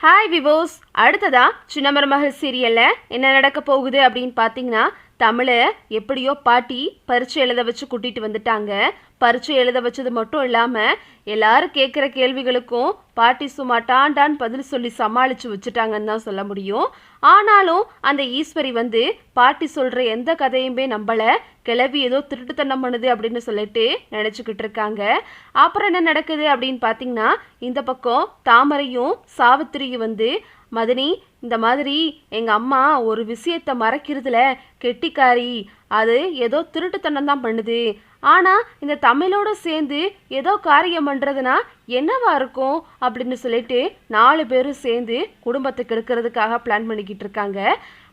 Hi விவோஸ் அடுத்ததா சின்ன மருமகள் சீரியல்ல என்ன நடக்க போகுது அப்படின்னு பார்த்தீங்கன்னா தமிழை எப்படியோ பாட்டி பரிச்சை எழுத வச்சு கூட்டிட்டு வந்துட்டாங்க. பரீட்சை எழுத வச்சது மட்டும் இல்லாமல் எல்லாரும் கேட்குற கேள்விகளுக்கும் பாட்டி சும்மா டாண்டான்னு பதில் சொல்லி சமாளித்து வச்சுட்டாங்கன்னு தான் சொல்ல முடியும். ஆனாலும் அந்த ஈஸ்வரி வந்து பாட்டி சொல்கிற எந்த கதையுமே நம்மளை கிளவி ஏதோ திருட்டுத்தனம் பண்ணுது அப்படின்னு சொல்லிட்டு நினச்சிக்கிட்டு இருக்காங்க. அப்புறம் என்ன நடக்குது அப்படின்னு பார்த்தீங்கன்னா இந்த பக்கம் தாமரையும் சாவித்திரியும் வந்து மதனி இந்த மாதிரி எங்கள் அம்மா ஒரு விஷயத்தை மறைக்கிறதுல கெட்டிக்காரி. அது ஏதோ திருட்டுத்தனம் தான் பண்ணுது. ஆனால் இந்த தமிழோட சேர்ந்து ஏதோ காரியம் பண்ணுறதுனா என்னவா இருக்கும் அப்படின்னு சொல்லிட்டு நாலு பேரும் சேர்ந்து குடும்பத்தை கெடுக்கிறதுக்காக பிளான் பண்ணிக்கிட்டு இருக்காங்க.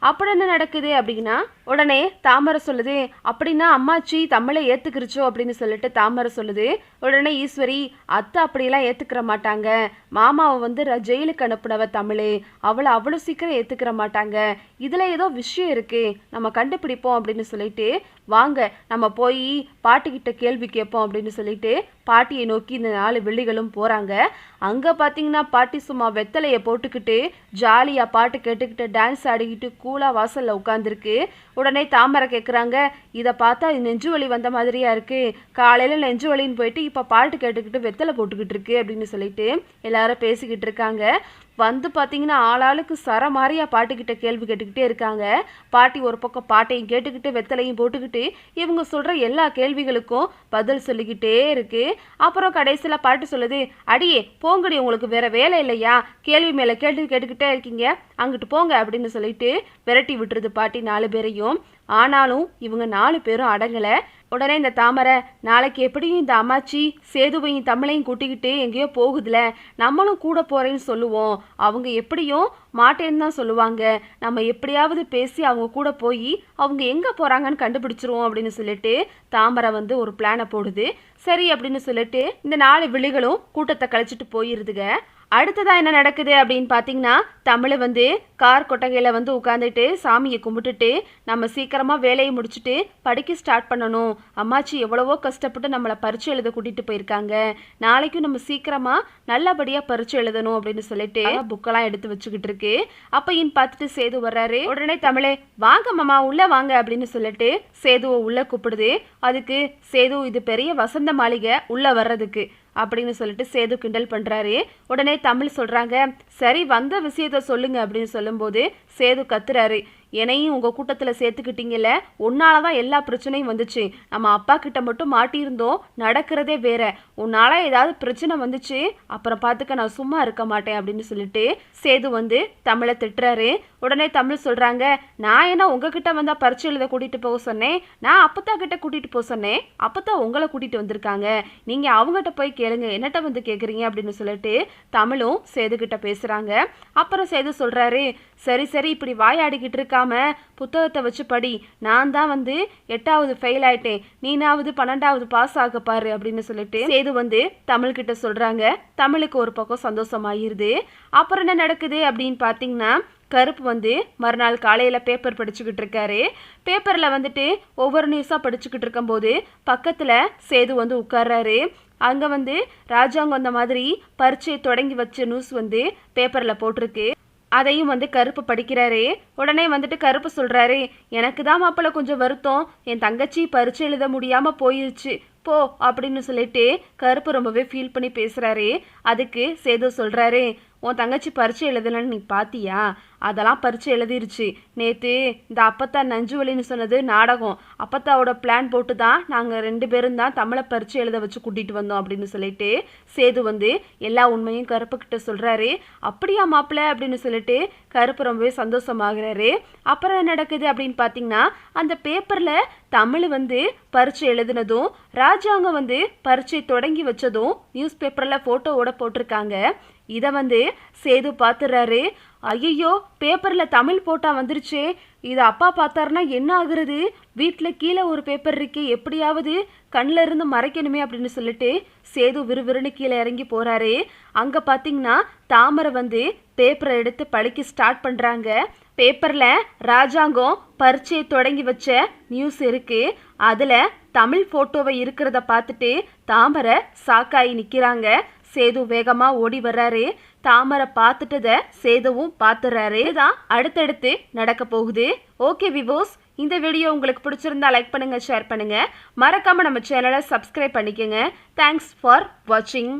அப்படி என்ன நடக்குது அப்படின்னா உடனே தாமரை சொல்லுது அப்படின்னா அம்மாச்சி தமிழை ஏற்றுக்கிருச்சோ அப்படின்னு சொல்லிட்டு தாமரை சொல்லுது. உடனே ஈஸ்வரி அத்தை அப்படியெல்லாம் ஏற்றுக்கிற மாட்டாங்க. மாமாவை வந்து ர- ஜெயிலுக்கு அனுப்புனவ தமிழ். அவளை அவ்வளோ சீக்கிரம் ஏற்றுக்கிற மாட்டாங்க. இதில் ஏதோ விஷயம் இருக்கு. நம்ம கண்டுபிடிப்போம் அப்படின்னு சொல்லிட்டு வாங்க நம்ம போய் பாட்டிக்கிட்ட கேள்வி கேட்போம் அப்படின்னு சொல்லிட்டு பாட்டியை நோக்கி இந்த நாலு வெள்ளிகளும் போகிறாங்க அங்கே பார்த்தீங்கன்னா பாட்டி சும்மா வெத்தலையை போட்டுக்கிட்டு ஜாலியாக பாட்டு கேட்டுக்கிட்டு டான்ஸ் ஆடிக்கிட்டு கூலாக வாசலில் உட்காந்துருக்கு உடனே தாமரை கேட்குறாங்க இதை பார்த்தா நெஞ்சு வலி வந்த மாதிரியா இருக்கு. காலையில் நெஞ்சு வலின்னு போயிட்டு இப்போ பாட்டு கேட்டுக்கிட்டு வெத்தலை போட்டுக்கிட்டு இருக்கு. அப்படின்னு சொல்லிட்டு எல்லாரும் பேசிக்கிட்டு இருக்காங்க. வந்து பார்த்தீங்கன்னா ஆளாளுக்கு சர மாதிரியா பாட்டுக்கிட்ட கேள்வி கேட்டுக்கிட்டே இருக்காங்க. பாட்டி ஒரு பக்கம் பாட்டையும் கேட்டுக்கிட்டு வெத்தலையும் போட்டுக்கிட்டு இவங்க சொல்கிற எல்லா கேள்விகளுக்கும் பதில் சொல்லிக்கிட்டே இருக்கு. அப்புறம் கடைசியில் பாட்டு சொல்லுது அடியே போங்கடி உங்களுக்கு வேற வேலை இல்லையா? கேள்வி மேலே கேட்டு கேட்டுக்கிட்டே இருக்கீங்க. அங்கிட்டு போங்க அப்படின்னு சொல்லிட்டு விரட்டி விட்டுருது பாட்டி நாலு பேரையும். ஆனாலும் இவங்க நாலு பேரும் அடங்கலை. உடனே இந்த தாமரை நாளைக்கு எப்படியும் இந்த அம்மாச்சி சேதுவையும் தமிழையும் கூட்டிக்கிட்டு எங்கேயோ போகுதுல. நம்மளும் கூட போகிறேன்னு சொல்லுவோம். அவங்க எப்படியும் மாட்டேன்னு தான் சொல்லுவாங்க. நம்ம எப்படியாவது பேசி அவங்க கூட போய் அவங்க எங்கே போகிறாங்கன்னு கண்டுபிடிச்சிருவோம் அப்படின்னு சொல்லிட்டு தாமரை வந்து ஒரு பிளானை போடுது. சரி அப்படின்னு சொல்லிட்டு இந்த நாலு விழிகளும் கூட்டத்தை கழிச்சிட்டு போயிருதுங்க. அடுத்ததாக என்ன நடக்குது அப்படின்னு பார்த்தீங்கன்னா தமிழ் வந்து கார் கொட்டகையில் வந்து உட்காந்துட்டு சாமியை கும்பிட்டுட்டு நம்ம சீக்கிரமாக வேலையை முடிச்சுட்டு படிக்க ஸ்டார்ட் பண்ணணும். அம்மாச்சி எவ்வளவோ கஷ்டப்பட்டு நம்மளை பரிச்சு எழுத கூட்டிகிட்டு போயிருக்காங்க. நாளைக்கும் நம்ம சீக்கிரமாக நல்லபடியாக பரிச்சு எழுதணும் அப்படின்னு சொல்லிட்டு புக்கெல்லாம் எடுத்து வச்சுக்கிட்டு இருக்கு. அப்பையும் பார்த்துட்டு சேது வர்றாரு. உடனே தமிழே வாங்க மாமா உள்ளே வாங்க அப்படின்னு சொல்லிட்டு சேதுவை உள்ளே கூப்பிடுது. அதுக்கு சேது இது பெரிய வசந்த மாளிகை உள்ளே வர்றதுக்கு. அப்படின்னு சொல்லிட்டு சேது கிண்டல் பண்ணுறாரு உடனே தமிழ் சொல்கிறாங்க சரி வந்த விஷயத்த சொல்லுங்க அப்படின்னு சொல்லும்போது சேது கத்துறாரு. என்னையும் உங்கள் கூட்டத்தில் சேர்த்துக்கிட்டீங்கல்ல உன்னால தான் எல்லா பிரச்சனையும் வந்துச்சு. நம்ம அப்பா கிட்ட மட்டும் மாட்டியிருந்தோம் நடக்கிறதே வேற. உன்னால ஏதாவது பிரச்சனை வந்துச்சு அப்புறம் பார்த்துக்க நான் சும்மா இருக்க மாட்டேன் அப்படின்னு சொல்லிட்டு சேது வந்து தமிழை திட்டுறாரு. உடனே தமிழ் சொல்கிறாங்க நான் என்ன உங்ககிட்ட வந்தால் பரீட்சை எழுத கூட்டிகிட்டு போக சொன்னேன்? நான் அப்பத்தா கிட்ட கூட்டிகிட்டு போக சொன்னேன். அப்பத்தா உங்களை கூட்டிகிட்டு வந்திருக்காங்க. நீங்கள் அவங்ககிட்ட போய் கேளுங்க என்னட்ட வந்து கேட்குறீங்க அப்படின்னு சொல்லிட்டு தமிழும் சேதுக்கிட்ட பேசுகிறாங்க அப்புறம் சேது சொல்கிறாரு சரி சரி இப்படி வாயாடிக்கிட்டு இருக்காம புத்தகத்தை வச்சு படி. நான் தான் வந்து எட்டாவது ஃபெயில் ஆயிட்டேன். நீனாவது பன்னெண்டாவது பாஸ் ஆக பாரு அப்படின்னு சொல்லிட்டு சேது வந்து தமிழ்கிட்ட சொல்கிறாங்க தமிழுக்கு ஒரு பக்கம் சந்தோஷமாயிருது. அப்புறம் என்ன நடக்குது அப்படின்னு பார்த்தீங்கன்னா கருப்பு வந்து மறுநாள் காலையில் பேப்பர் படிச்சுக்கிட்டு இருக்காரு. பேப்பரில் வந்துட்டு ஒவ்வொரு நியூஸாக படிச்சுக்கிட்டு இருக்கும்போது பக்கத்தில் சேது வந்து உட்கார்றாரு. அங்கே வந்து ராஜாங்க அந்த மாதிரி பரீட்சை தொடங்கி வச்ச நியூஸ் வந்து பேப்பரில் போட்டிருக்கு. அதையும் வந்து கருப்பு படிக்கிறாரு. உடனே வந்துட்டு கருப்பு சொல்கிறாரு எனக்கு தான் மாப்பிள்ள கொஞ்சம் வருத்தம். என் தங்கச்சி பரீட்சை எழுத முடியாமல் போயிருச்சு. போ அப்படின்னு சொல்லிட்டு கருப்பு ரொம்பவே ஃபீல் பண்ணி பேசுகிறாரு அதுக்கு சேது சொல்கிறாரு உன் தங்கச்சி பரீட்சை எழுதலன்னு நீ பாத்தியா? அதெல்லாம் பரீட்சை எழுதிருச்சு. நேற்று இந்த அப்பத்தா நஞ்சுவலின்னு சொன்னது நாடகம். அப்பத்தாவோட பிளான் போட்டு தான் நாங்கள் ரெண்டு பேரும் தான் தமிழை பரீட்சை எழுத வச்சு கூட்டிகிட்டு வந்தோம் அப்படின்னு சொல்லிட்டு சேது வந்து எல்லா உண்மையும் கருப்புக்கிட்ட சொல்கிறாரு அப்படியா மாப்பிள்ள அப்படின்னு சொல்லிட்டு கருப்பு ரொம்பவே சந்தோஷமாகிறாரு. அப்புறம் என்ன நடக்குது? அப்படின்னு பார்த்தீங்கன்னா அந்த பேப்பரில் தமிழ் வந்து பரீட்சை எழுதினதும் ராஜாங்க வந்து பரீட்சை தொடங்கி வச்சதும் நியூஸ் பேப்பரில் ஃபோட்டோவோட போட்டிருக்காங்க. இதை வந்து சேது பார்த்துறாரு ஐயோ பேப்பரில் தமிழ் போட்டால் வந்துருச்சே. இது அப்பா பார்த்தாருன்னா என்ன ஆகுறது? வீட்டில் கீழே ஒரு பேப்பர் இருக்கே எப்படியாவது கண்ணில் இருந்து மறைக்கணுமே அப்படின்னு சொல்லிட்டு சேது விறுவிறுன்னு கீழே இறங்கி போகிறாரு அங்கே பார்த்தீங்கன்னா தாமரை வந்து பேப்பரை எடுத்து படிக்க ஸ்டார்ட் பண்ணுறாங்க பேப்பரில் ராஜாங்கம் பரீட்சையை தொடங்கி வச்ச நியூஸ் இருக்குது அதில் தமிழ் ஃபோட்டோவை இருக்கிறத பார்த்துட்டு தாமரை சாக்காயி நிற்கிறாங்க சேது வேகமா ஓடி வர்றாரு. தாமரை பார்த்துட்டத சேதுவும் பார்த்துறாரு. இதுதான் அடுத்தடுத்து நடக்க போகுது. ஓகே விவோஸ் இந்த வீடியோ உங்களுக்கு பிடிச்சிருந்தா லைக் பண்ணுங்க ஷேர் பண்ணுங்க. மறக்காம நம்ம சேனலை சப்ஸ்கிரைப் பண்ணிக்கோங்க. தேங்க்ஸ் ஃபார் வாட்சிங்